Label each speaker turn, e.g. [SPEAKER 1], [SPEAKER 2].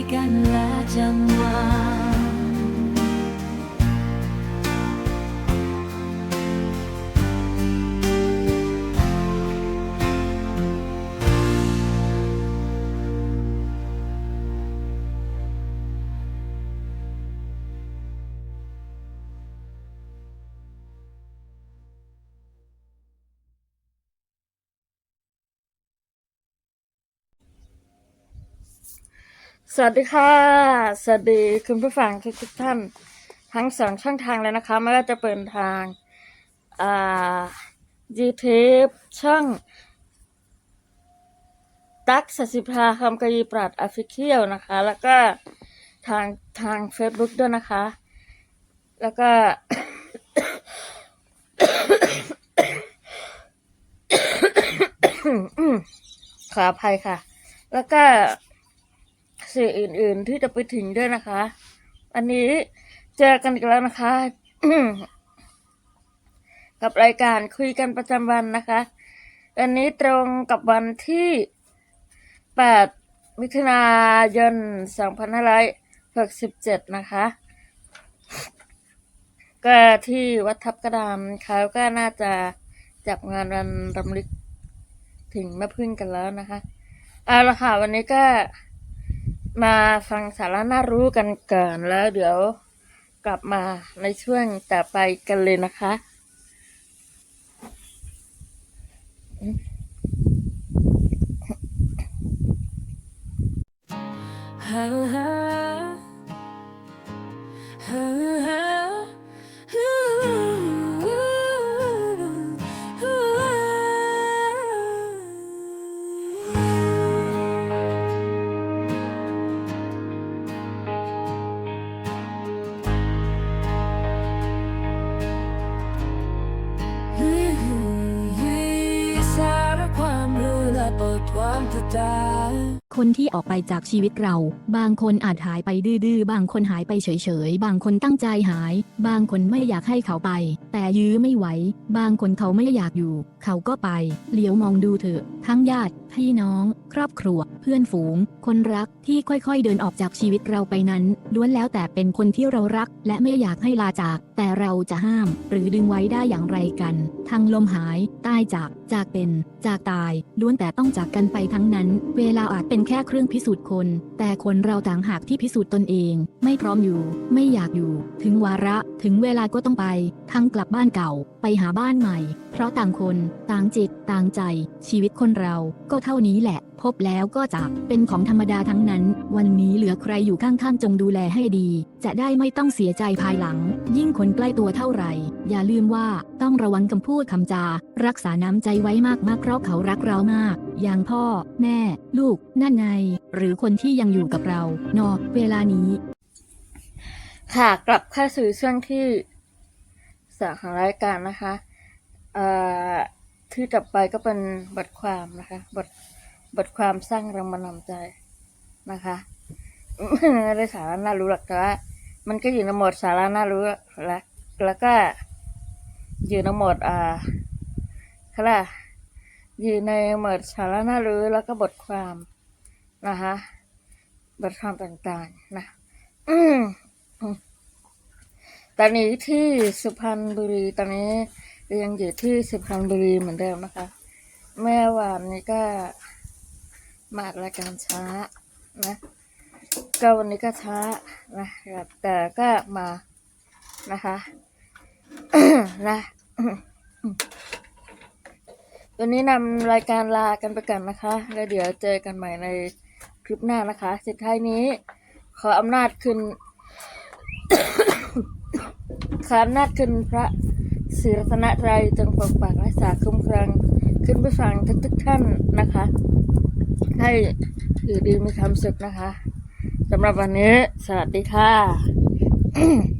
[SPEAKER 1] berikanlah jamuan สวัสดีค่ะ สวัสดีคุณผู้ฟังทุกทุกท่าน ทั้งสองช่องทางเลยนะคะไม่ว่าจะเป็นทางอ่า YouTube ช่องตักสสิภาคำกยีปราดอฟิเคียวนะคะ แล้วก็ทางทาง Facebook ด้วยนะคะ แล้วก็ ขออภัยค่ะ แล้วก็ สื่ออื่น ๆ ที่จะไปถึงด้วยนะคะ อันนี้เจอกันอีกแล้วนะคะ กับรายการคุยกันประจำวันนะคะ อันนี้ตรงกับวันที่ 8 มิถุนายน 2567 นะคะ ก็ที่วัดทับกระดานเขาก็น่าจะจับงานวันรำลึกถึงแม่พึ่งกันแล้วนะคะ เอาละค่ะ วันนี้ก็ มาฟังสาระน่ารู้กันก่อนแล้วเดี๋ยวกลับมาในช่วงต่อไปกันเลยนะคะ
[SPEAKER 2] ส รู้และบท คน
[SPEAKER 3] ที่ออกไปจากชีวิตเรา บางคนอาจหายไปดื้อๆ บางคนหายไปเฉยๆ บางคนตั้งใจหาย บางคนไม่อยากให้เขาไป แต่ยื้อไม่ไหว บางคนเขาไม่อยากอยู่ เขาก็ไป เหลียวมองดูเถอะ ทั้งญาติ พี่น้อง ครอบครัว เพื่อนฝูง คนรักที่ค่อยๆ เดินออกจากชีวิตเราไปนั้น ล้วนแล้วแต่เป็นคนที่เรารัก และไม่อยากให้ลาจาก แต่เราจะห้าม หรือดึงไว้ได้อย่างไรกันทางลมหาย ตายจาก จากเป็น จากตาย ล้วนแต่ต้องจากกันไปทั้งนั้น เวลาอาจเป็นแค่เครื่องพิสูจน์คน แต่คนเราต่างหากที่พิสูจน์ตนเอง ไม่พร้อมอยู่ ไม่อยากอยู่ ถึงวาระ ถึงเวลาก็ต้องไป ทั้งกลับบ้านเก่า ไปหาบ้านใหม่ เพราะต่างคน ต่างจิต ต่างใจ ชีวิตคนเรา ก็เท่านี้แหละ พบแล้วก็จากเป็นของธรรมดาทั้งนั้น วันนี้เหลือใครอยู่ข้างๆจงดูแลให้ดี จะได้ไม่ต้องเสียใจภายหลัง ยิ่งคนใกล้ตัวเท่าไหร่ อย่าลืมว่าต้องระวังคำพูดคำจา รักษาน้ำใจไว้มากๆเพราะเขารักเรามาก อย่างพ่อ แม่ ลูก นั่นไง หรือคนที่ยังอยู่กับเราเนอเวลานี้
[SPEAKER 1] ค่ะกลับเข้าสู่ช่วงที่สองของรายการนะคะเอ่อที่ต่อไปก็เป็นบทความนะคะ บทบทความสร้างแรงบันดาลใจ นะคะไม่ได้สาระน่ารู้หรอกแต่ว่ามันก็อยู่ในหมดสาระน่ารู้แล้วแล้วก็อยู่ในหมดอ่าเขาเรียกอะอยู่ในหมดสาระน่ารู้แล้วก็บทความนะคะบทความต่างๆนะอืมตอนนี้ที่สุพรรณบุรีตอนนี้ยังอยู่ที่สุพรรณบุรีเหมือนเดิมนะคะ เมื่อวานนี้ก็มาดรายการช้า นะก็วันนี้ก็ช้านะครับแต่ก็มานะคะนะวันนี้นำรายการลากันไปก่อนนะคะ แล้วเดี๋ยวเจอกันใหม่ในคลิปหน้านะคะสุดท้ายนี้ ขออำนาจคุณขออำนาจคุณพระศรีรัตนตรัยจงปกปักรักษาคุ้มครองขึ้นไปฟังทุกทุกท่านนะคะ ให้ อยู่ดีมีความสุขนะคะสำหรับวันนี้ สวัสดีค่ะ